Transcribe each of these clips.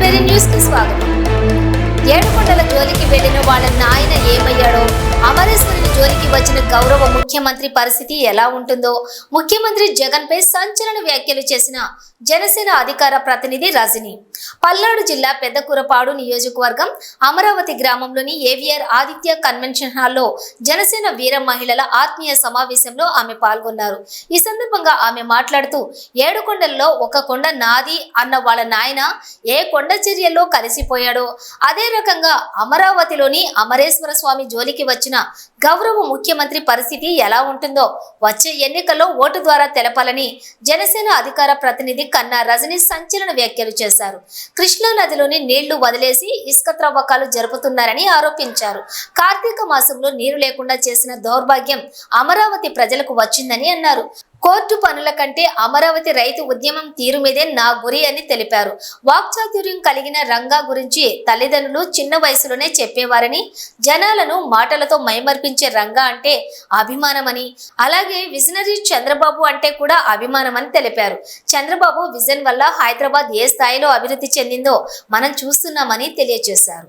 న్యూస్కి స్వాగతం. ఏడుకొండల జోలికి వెళ్ళిన వాళ్ళ నాయన ఏమయ్యాడో అమరేశ్వరుని జోలికి వచ్చిన గౌరవ ముఖ్యమంత్రి పరిస్థితి ఎలా ఉంటుందో ముఖ్యమంత్రి జగన్ పై సంచలన వ్యాఖ్యలు చేసిన జనసేన అధికార ప్రతినిధి రజని. పల్నాడు జిల్లా పెద్దకూరపాడు నియోజకవర్గం అమరావతి గ్రామంలోని ఏవిఆర్ ఆదిత్య కన్వెన్షన్ హాల్లో జనసేన వీర మహిళల ఆత్మీయ సమావేశంలో ఆమె పాల్గొన్నారు. ఈ సందర్భంగా ఆమె మాట్లాడుతూ ఏడు కొండల్లో ఒక కొండ నాది అన్న వాళ్ళ నాయన ఏ కొండ చర్యల్లో కలిసిపోయాడో అదే రకంగా అమరావతిలోని అమరేశ్వర స్వామి జోలికి వచ్చిన గౌరవ ముఖ్యమంత్రి పరిస్థితి ఎలా ఉంటుందో వచ్చే ఎన్నికల్లో ఓటు ద్వారా తెలపాలని జనసేన అధికార ప్రతినిధి కన్నా రజని సంచలన వ్యాఖ్యలు చేశారు. కృష్ణా నదిలోని నీళ్ళు వదిలేసి ఇసుక త్రవ్వకాలు జరుపుతున్నారని ఆరోపించారు. కార్తీక మాసంలో నీరు లేకుండా చేసిన దౌర్భాగ్యం అమరావతి ప్రజలకు వచ్చిందని అన్నారు. కోర్టు పనుల కంటే అమరావతి రైతు ఉద్యమం తీరు మీదే నా గురి అని తెలిపారు. వాక్చాతుర్యం కలిగిన రంగా గురించి తల్లిదండ్రులు చిన్న వయసులోనే చెప్పేవారని జనాలను మాటలతో మైమర్పించే రంగా అంటే అభిమానమని అలాగే విజనరీ చంద్రబాబు అంటే కూడా అభిమానమని తెలిపారు. చంద్రబాబు విజన్ వల్ల హైదరాబాద్ ఏ స్థాయిలో అభివృద్ధి చెందిందో మనం చూస్తున్నామని తెలియజేశారు.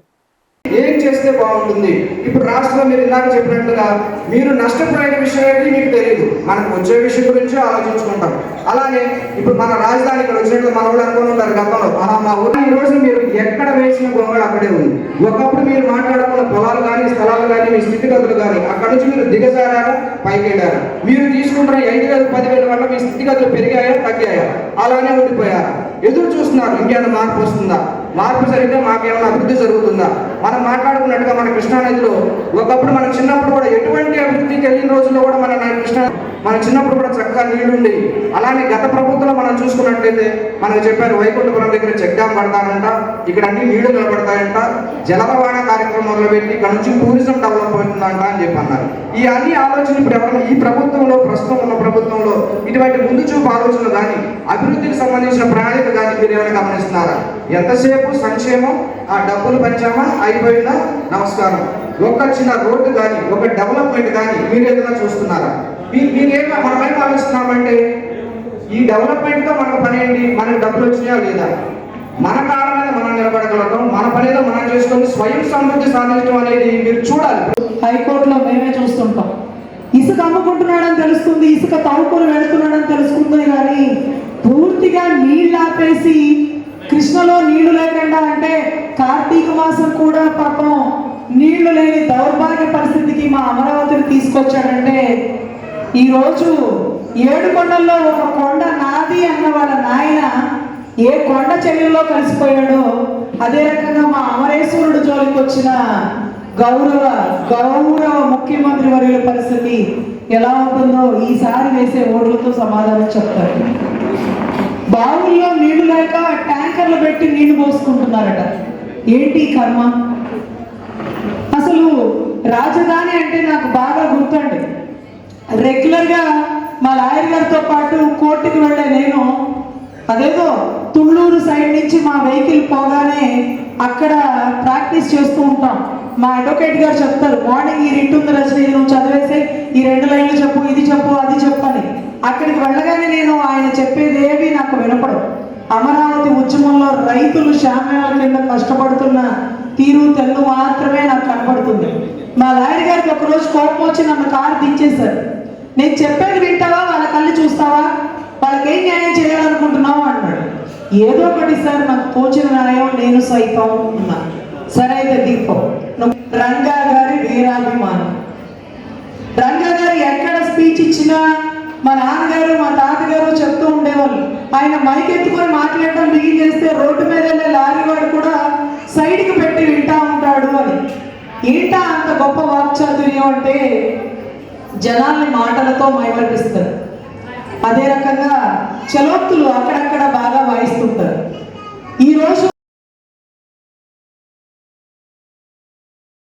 ఏం చేస్తే బాగుంటుంది? ఇప్పుడు రాష్ట్రంలో మీరు ఇందాక చెప్పినట్టుగా మీరు నష్టపోయిన విషయం ఏంటి మీకు తెలియదు మనకు వచ్చే విషయం గురించి ఆలోచించుకుంటాం. అలానే ఇప్పుడు మన రాజధాని ఇక్కడ వచ్చినట్లు మన వాళ్ళు అనుకుని ఉంటారు గతంలో. మా ఊరు ఈ రోజు మీరు ఎక్కడ వేసిన గొంగళ అక్కడే ఉంది. ఒకప్పుడు మీరు మాట్లాడుకున్న పొలాలు కానీ స్థలాలు కానీ మీ స్థితిగతులు కానీ అక్కడ నుంచి మీరు దిగజారారా? పైకి మీరు తీసుకుంటున్న ఐదు వేల పదివేల వల్ల మీ స్థితిగతులు పెరిగాయా తగ్గాయా? అలానే ఉండిపోయారా? ఎదురు చూస్తున్నారు. ఇంకేమైనా మార్పు వస్తుందా? మార్పు జరిగితే మాకేమైనా అభివృద్ధి జరుగుతుందా? మనం మాట్లాడుకున్నట్టుగా మన కృష్ణా నదిలో ఒకప్పుడు మన చిన్నప్పుడు కూడా ఎటువంటి అభివృద్ధికి వెళ్ళిన రోజుల్లో కూడా మన నా మన చిన్నప్పుడు కూడా చక్కగా నీళ్ళుండి అలానే గత ప్రభుత్వంలో మనం చూసుకున్నట్లయితే మనకు చెప్పారు వైకుంఠపురం దగ్గర చెక్ డ్యామ్ పడతారంట ఇక్కడ అన్ని నీళ్ళు నిలబడతాయంట జల రవాణా కార్యక్రమం మొదలుపెట్టి ఇక్కడ నుంచి టూరిజం డెవలప్ అవుతుందంట అని చెప్పి అన్నారు. ఈ అన్ని ఆలోచనలు ఇప్పుడు ఎవరైనా ఈ ప్రభుత్వంలో ప్రస్తుతం ఉన్న ప్రభుత్వంలో ఇటువంటి ముందు చూపు ఆలోచనలు కానీ అభివృద్ధికి సంబంధించిన ప్రణాళిక కానీ మీరు ఏమైనా గమనిస్తున్నారా? ఎంతసేపు సంక్షేమం? ఆ డబ్బులు పంచామా? అయిపోయిందా? నమస్కారం. ఒక చిన్న రోడ్డు కానీ ఒక డెవలప్మెంట్ కానీ మీరు ఏదైనా చూస్తున్నారా? మీరేమో మీరేం మనమేం ఆలోచిస్తున్నామంటే ఈ డెవలప్మెంట్తో మనకు పని ఏంటి? మనకు డబ్బులు వచ్చినాయా లేదా? మన కాళ్ళ మీద మనం నిలబడగలగడం మన పనిలో మనం చేసుకొని స్వయం సమృద్ధి సాధించడం అనేది మీరు చూడాలి. హైకోర్టులో మేమే చూస్తుంటాం. ఇసుక అమ్ముకుంటున్నాడని తెలుస్తుంది ఇసుక తవ్వుకొని వెళుతున్నాడని తెలుస్తుంది కానీ పూర్తిగా నీళ్ళు ఆపేసి కృష్ణలో నీళ్ళు లేకుండా అంటే కార్తీక మాసం కూడా పాపం నీళ్ళు లేని దౌర్భాగ్య పరిస్థితికి మా అమరావతిని తీసుకొచ్చాడంటే ఈరోజు ఏడు కొండల్లో ఒక కొండ నాది అన్న వాళ్ళ నాయన ఏ కొండ చెల్లెల్లో కలిసిపోయాడో అదే రకంగా మా అమరేశ్వరుడు జోలికి వచ్చిన గౌరవ గౌరవ ముఖ్యమంత్రి వర్యుల పరిస్థితి ఎలా ఉంటుందో ఈసారి వేసే ఓట్లతో సమాధానం చెప్తారు. బావుల్లో నీళ్ళు లేక ట్యాంకర్లు పెట్టి నీళ్ళు పోసుకుంటున్నారట. ఏంటి కర్మ? అసలు రాజధాని అంటే నాకు బాగా గుర్తండి. రెగ్యులర్గా మా లాయర్ గారితో పాటు కోర్టుకి వెళ్ళే నేను అదేదో తుళ్ళూరు సైడ్ నుంచి మా వెహికల్ పోగానే అక్కడ ప్రాక్టీస్ చేస్తూ ఉంటాం. మా అడ్వకేట్ గారు చెప్తారు మార్నింగ్ ఈ రెండు ఉంది రచన నువ్వు చదివేసే ఈ రెండు లైన్లు చెప్పు ఇది చెప్పు అది చెప్పని అక్కడికి వెళ్ళగానే నేను ఆయన చెప్పేది అమరావతి ఉద్యమంలో రైతులు శామ్యాల కింద కష్టపడుతున్న తీరు తెల్లు మాత్రమే నాకు కనపడుతుంది. మా లాయర్ గారికి ఒకరోజు కోపం వచ్చి నన్ను కారు దించేశారు. నేను చెప్పేది వింటావా? వాళ్ళ కళ్ళు చూస్తావా? వాళ్ళకి ఏం న్యాయం చేయాలనుకుంటున్నావు అన్నాడు. ఏదో ఒకటి సార్ నాకు తోచిన న్యాయం నేను సైతం ఉన్నా. సరే అయితే దీపం. రంగా గారి వీరాభిమానం. రంగా గారు ఎక్కడ స్పీచ్ ఇచ్చినా మా నాన్నగారు మా తాతగారు చెప్తూ ఉండేవాళ్ళు. ఆయన మైక్ ఎత్తుకొని మాట్లాడటం దిగి చేస్తే రోడ్డు మీద వెళ్ళే లారీ వాడు కూడా సైడ్కి పెట్టి వింటా ఉంటాడు అని. ఏంటా అంత గొప్ప వాక్చాతుర్యం అంటే జనాల్ని మాటలతో మైమర్పిస్తారు. అదే రకంగా చలోక్తులు అక్కడక్కడ బాగా వాయిస్తుంటారు. ఈ రోజు